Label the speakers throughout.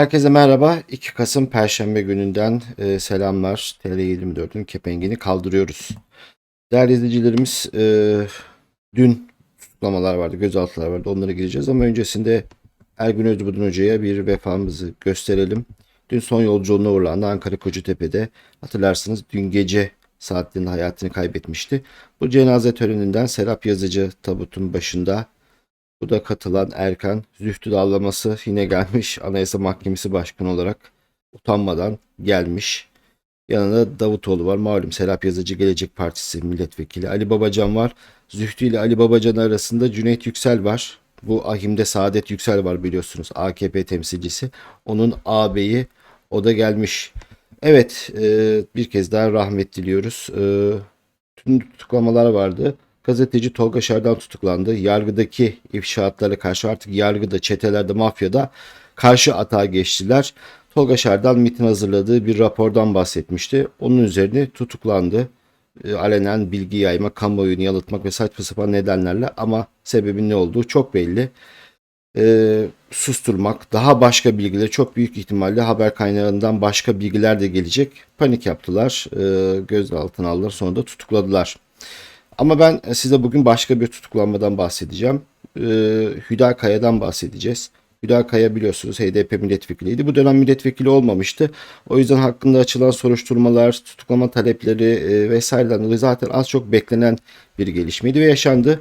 Speaker 1: Herkese merhaba. 2 Kasım Perşembe gününden e, selamlar. TL24'ün kepengini kaldırıyoruz. Değerli izleyicilerimiz, e, dün tutuklamalar vardı, gözaltılar vardı. Onlara gireceğiz ama öncesinde Ergün Özbudun Hoca'ya bir vefamızı gösterelim. Dün son yolculuğuna uğurlandı Ankara Kocatepe'de. Hatırlarsınız dün gece saatlerinde hayatını kaybetmişti. Bu cenaze töreninden Serap Yazıcı tabutun başında bu da katılan Erkan Zühtü Dallaması yine gelmiş. Anayasa Mahkemesi Başkanı olarak utanmadan gelmiş. Yanında Davutoğlu var. Malum Serap Yazıcı Gelecek Partisi milletvekili. Ali Babacan var. Zühtü ile Ali Babacan arasında Cüneyt Yüksel var. Bu ahimde Saadet Yüksel var biliyorsunuz. AKP temsilcisi. Onun ağabeyi o da gelmiş. Evet e, bir kez daha rahmet diliyoruz. E, tüm tutuklamalar vardı. Gazeteci Tolga Şerdan tutuklandı. Yargıdaki ifşaatlara karşı artık yargıda, çetelerde, mafyada karşı atağa geçtiler. Tolga Şerdan MIT'in hazırladığı bir rapordan bahsetmişti. Onun üzerine tutuklandı. E, alenen bilgi yayma, kamuoyunu yalıtmak ve saçma sapan nedenlerle ama sebebin ne olduğu çok belli. E, susturmak, daha başka bilgileri çok büyük ihtimalle haber kaynağından başka bilgiler de gelecek. Panik yaptılar, e, gözaltına aldılar sonra da tutukladılar. Ama ben size bugün başka bir tutuklanmadan bahsedeceğim. Ee, Hüda Kaya'dan bahsedeceğiz. Hüda Kaya biliyorsunuz HDP milletvekiliydi. Bu dönem milletvekili olmamıştı. O yüzden hakkında açılan soruşturmalar, tutuklama talepleri e, vesaireden dolayı zaten az çok beklenen bir gelişmeydi ve yaşandı.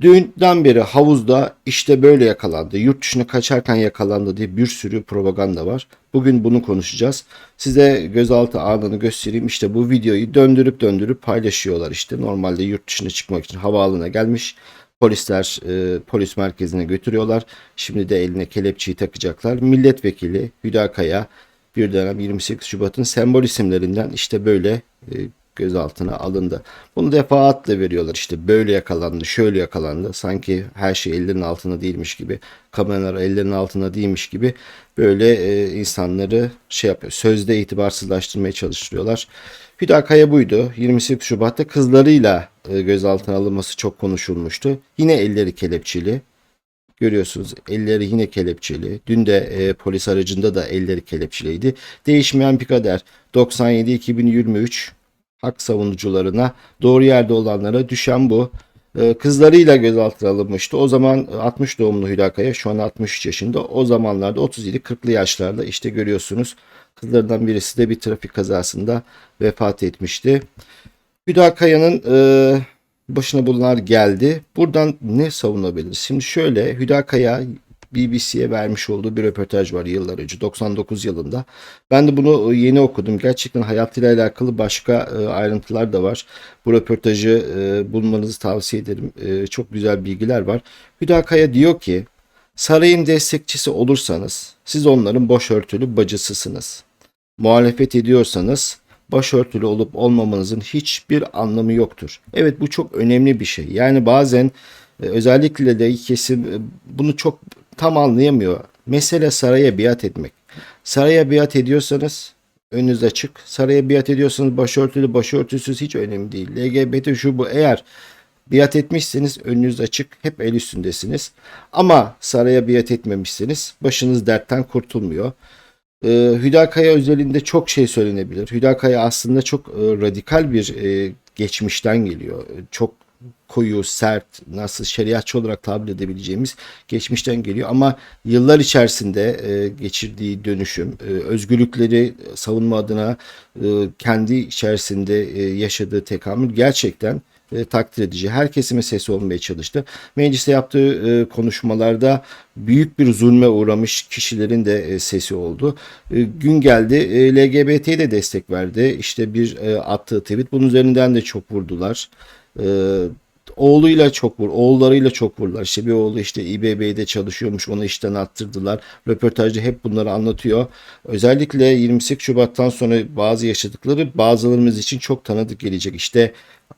Speaker 1: Dünden beri havuzda işte böyle yakalandı, yurt dışına kaçarken yakalandı diye bir sürü propaganda var. Bugün bunu konuşacağız. Size gözaltı anını göstereyim. İşte bu videoyu döndürüp döndürüp paylaşıyorlar işte. Normalde yurt dışına çıkmak için havaalanına gelmiş. Polisler e, polis merkezine götürüyorlar. Şimdi de eline kelepçeyi takacaklar. Milletvekili Hüda Kaya bir dönem 28 Şubat'ın sembol isimlerinden işte böyle e, gözaltına alındı. Bunu defaatle veriyorlar işte böyle yakalandı, şöyle yakalandı. Sanki her şey ellerinin altında değilmiş gibi, kameralar ellerinin altında değilmiş gibi böyle e, insanları şey yapıyor. Sözde itibarsızlaştırmaya çalıştırıyorlar. Hüdakaya buydu. 28 Şubat'ta kızlarıyla e, gözaltına alınması çok konuşulmuştu. Yine elleri kelepçeli. Görüyorsunuz elleri yine kelepçeli. Dün de e, polis aracında da elleri kelepçeliydi. Değişmeyen bir kader. 97-2023 hak savunucularına, doğru yerde olanlara düşen bu. Ee, kızlarıyla gözaltına alınmıştı. O zaman 60 doğumlu Hülakaya şu an 63 yaşında. O zamanlarda 37-40'lı yaşlarda işte görüyorsunuz. Kızlarından birisi de bir trafik kazasında vefat etmişti. Hüdakaya'nın e, başına bunlar geldi. Buradan ne savunabiliriz? Şimdi şöyle Hüdakaya BBC'ye vermiş olduğu bir röportaj var yıllar önce 99 yılında. Ben de bunu e, yeni okudum. Gerçekten hayatıyla alakalı başka e, ayrıntılar da var. Bu röportajı e, bulmanızı tavsiye ederim. Çok güzel bilgiler var. Hüdakaya diyor ki sarayın destekçisi olursanız siz onların başörtülü bacısısınız. Muhalefet ediyorsanız başörtülü olup olmamanızın hiçbir anlamı yoktur. Evet bu çok önemli bir şey. Yani bazen özellikle de kesim bunu çok tam anlayamıyor. Mesele saraya biat etmek. Saraya biat ediyorsanız önünüz açık. Saraya biat ediyorsanız başörtülü başörtüsüz hiç önemli değil. LGBT şu bu eğer biat etmişseniz önünüz açık. Hep el üstündesiniz. Ama saraya biat etmemişseniz başınız dertten kurtulmuyor. Ee, Hüdakaya özelinde çok şey söylenebilir. Hüdakaya aslında çok e, radikal bir e, geçmişten geliyor. Çok koyu, sert, nasıl şeriatçı olarak tabir edebileceğimiz geçmişten geliyor. Ama yıllar içerisinde e, geçirdiği dönüşüm, e, özgürlükleri savunma adına e, kendi içerisinde e, yaşadığı tekamül gerçekten e, takdir edici. Her kesime sesi olmaya çalıştı. Mecliste yaptığı e, konuşmalarda büyük bir zulme uğramış kişilerin de e, sesi oldu. E, gün geldi e, LGBT'ye de destek verdi. İşte bir e, attığı tweet bunun üzerinden de çok vurdular. Ee, oğluyla çok vur, oğullarıyla çok vurdular. İşte bir oğlu işte İBB'de çalışıyormuş, onu işten attırdılar. Röportajda hep bunları anlatıyor. Özellikle 28 Şubat'tan sonra bazı yaşadıkları bazılarımız için çok tanıdık gelecek. İşte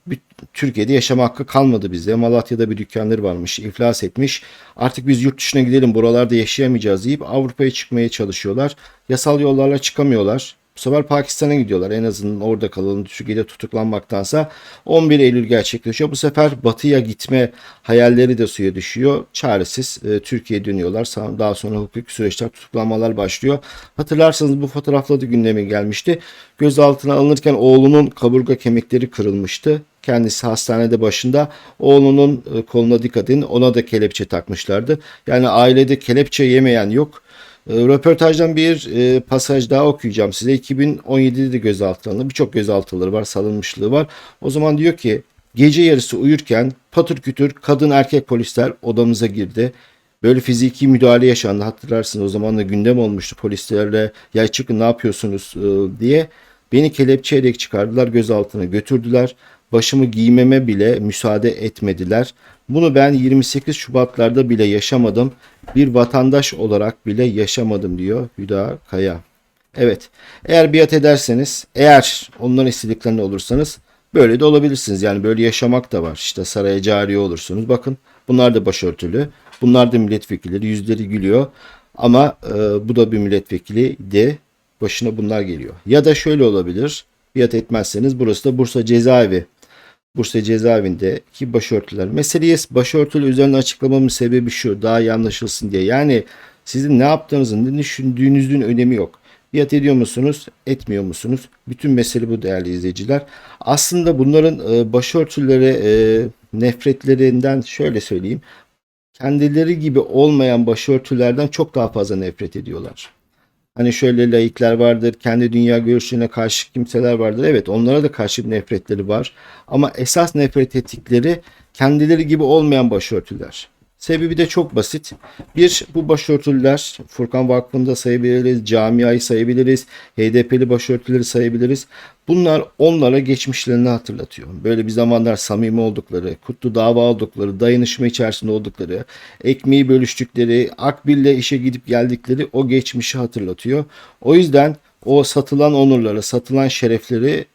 Speaker 1: bir, Türkiye'de yaşama hakkı kalmadı bizde. Malatya'da bir dükkanları varmış, iflas etmiş. Artık biz yurt dışına gidelim, buralarda yaşayamayacağız deyip Avrupa'ya çıkmaya çalışıyorlar. Yasal yollarla çıkamıyorlar Bu sefer Pakistan'a gidiyorlar. En azından orada kalalım Türkiye'de tutuklanmaktansa 11 Eylül gerçekleşiyor. Bu sefer batıya gitme hayalleri de suya düşüyor. Çaresiz e, Türkiye'ye dönüyorlar. Daha sonra hukuki süreçler tutuklanmalar başlıyor. Hatırlarsanız bu fotoğrafla da gündeme gelmişti. Gözaltına alınırken oğlunun kaburga kemikleri kırılmıştı. Kendisi hastanede başında oğlunun e, koluna dikkat edin ona da kelepçe takmışlardı. Yani ailede kelepçe yemeyen yok. E, Röportajdan bir e, pasaj daha okuyacağım size. 2017'de de gözaltına alındı. Birçok gözaltıları var, salınmışlığı var. O zaman diyor ki gece yarısı uyurken patır kütür kadın erkek polisler odamıza girdi. Böyle fiziki müdahale yaşandı. Hatırlarsınız o zaman da gündem olmuştu polislerle ya çıkın ne yapıyorsunuz diye. Beni kelepçeyle çıkardılar gözaltına götürdüler. Başımı giymeme bile müsaade etmediler. Bunu ben 28 Şubatlarda bile yaşamadım. Bir vatandaş olarak bile yaşamadım diyor Hüda Kaya. Evet eğer biat ederseniz eğer onların istediklerini olursanız böyle de olabilirsiniz. Yani böyle yaşamak da var. İşte saraya cariye olursunuz. Bakın bunlar da başörtülü. Bunlar da milletvekilleri yüzleri gülüyor. Ama e, bu da bir milletvekili de başına bunlar geliyor. Ya da şöyle olabilir. Biat etmezseniz burası da Bursa cezaevi. Bursa cezaevindeki başörtüler. Meseleye başörtülü üzerine açıklamamın sebebi şu. Daha iyi anlaşılsın diye. Yani sizin ne yaptığınızın, ne düşündüğünüzün önemi yok. Biat ediyor musunuz, etmiyor musunuz? Bütün mesele bu değerli izleyiciler. Aslında bunların e, başörtülere e, nefretlerinden şöyle söyleyeyim. Kendileri gibi olmayan başörtülerden çok daha fazla nefret ediyorlar. Hani şöyle laikler vardır, kendi dünya görüşlerine karşı kimseler vardır. Evet onlara da karşı bir nefretleri var. Ama esas nefret ettikleri kendileri gibi olmayan başörtüler. Sebebi de çok basit. Bir, bu başörtüler Furkan Vakfı'nda sayabiliriz, camiayı sayabiliriz, HDP'li başörtüleri sayabiliriz. Bunlar onlara geçmişlerini hatırlatıyor. Böyle bir zamanlar samimi oldukları, kutlu dava oldukları, dayanışma içerisinde oldukları, ekmeği bölüştükleri, Akbil'le işe gidip geldikleri o geçmişi hatırlatıyor. O yüzden o satılan onurları, satılan şerefleri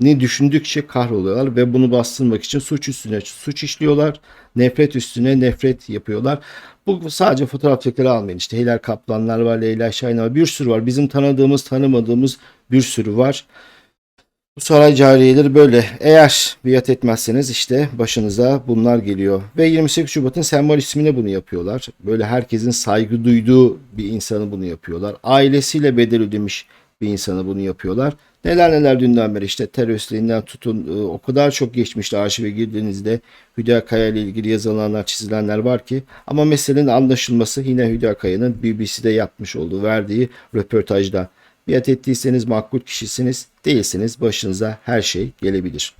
Speaker 1: ni düşündükçe kahroluyorlar ve bunu bastırmak için suç üstüne suç işliyorlar. Nefret üstüne nefret yapıyorlar. Bu sadece fotoğrafçıları almayın. İşte Hilal Kaplanlar var, Leyla Şahin var. Bir sürü var. Bizim tanıdığımız, tanımadığımız bir sürü var. Bu saray cariyeleri böyle. Eğer biat etmezseniz işte başınıza bunlar geliyor. Ve 28 Şubat'ın sembol ismine bunu yapıyorlar. Böyle herkesin saygı duyduğu bir insanı bunu yapıyorlar. Ailesiyle bedel ödemiş bir insanı bunu yapıyorlar. Neler neler dünden beri işte teröristliğinden tutun e, o kadar çok geçmişti arşive girdiğinizde Hülya Kaya ile ilgili yazılanlar çizilenler var ki ama meselenin anlaşılması yine Hülya Kaya'nın BBC'de yapmış olduğu verdiği röportajda. Biat ettiyseniz makbul kişisiniz değilsiniz başınıza her şey gelebilir.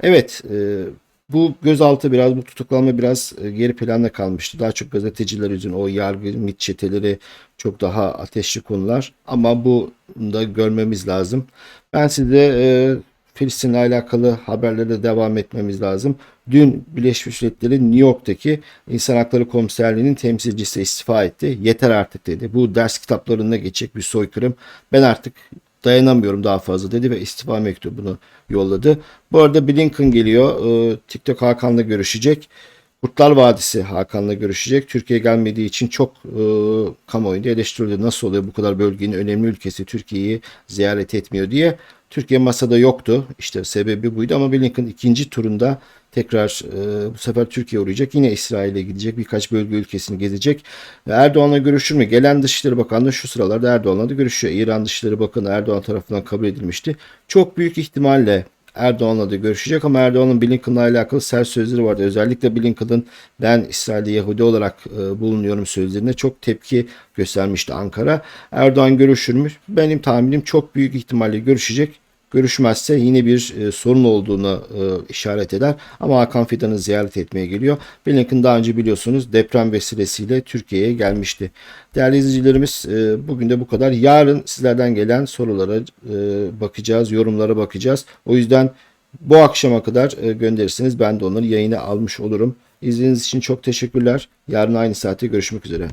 Speaker 1: Evet e, bu gözaltı biraz bu tutuklanma biraz e, geri planda kalmıştı. Daha çok gazeteciler yüzünden o yargı mit çeteleri çok daha ateşli konular. Ama bu da görmemiz lazım. Ben size e, Filistin'le alakalı haberlere devam etmemiz lazım. Dün Birleşmiş Milletler'in New York'taki İnsan Hakları Komiserliği'nin temsilcisi istifa etti. Yeter artık dedi. Bu ders kitaplarında geçecek bir soykırım. Ben artık dayanamıyorum daha fazla dedi ve istifa mektubunu yolladı. Bu arada Blinken geliyor. Ee, TikTok Hakan'la görüşecek. Kurtlar Vadisi Hakan'la görüşecek. Türkiye gelmediği için çok e, kamuoyunda eleştirildi. Nasıl oluyor bu kadar bölgenin önemli ülkesi Türkiye'yi ziyaret etmiyor diye. Türkiye masada yoktu. İşte sebebi buydu ama Blinken ikinci turunda tekrar e, bu sefer Türkiye uğrayacak. Yine İsrail'e gidecek. Birkaç bölge ülkesini gezecek. Erdoğan'la görüşür mü? Gelen Dışişleri Bakanlığı şu sıralarda Erdoğan'la da görüşüyor. İran Dışişleri Bakanı Erdoğan tarafından kabul edilmişti. Çok büyük ihtimalle Erdoğan'la da görüşecek ama Erdoğan'ın Blinken'la alakalı sert sözleri vardı. Özellikle Blinken'ın ben İsrail'de Yahudi olarak e, bulunuyorum sözlerine çok tepki göstermişti Ankara. Erdoğan görüşür mü? Benim tahminim çok büyük ihtimalle görüşecek. Görüşmezse yine bir e, sorun olduğunu e, işaret eder. Ama Hakan Fidan'ı ziyaret etmeye geliyor. Blinken daha önce biliyorsunuz deprem vesilesiyle Türkiye'ye gelmişti. Değerli izleyicilerimiz e, bugün de bu kadar. Yarın sizlerden gelen sorulara e, bakacağız, yorumlara bakacağız. O yüzden bu akşama kadar e, gönderirsiniz. Ben de onları yayına almış olurum. İzlediğiniz için çok teşekkürler. Yarın aynı saatte görüşmek üzere.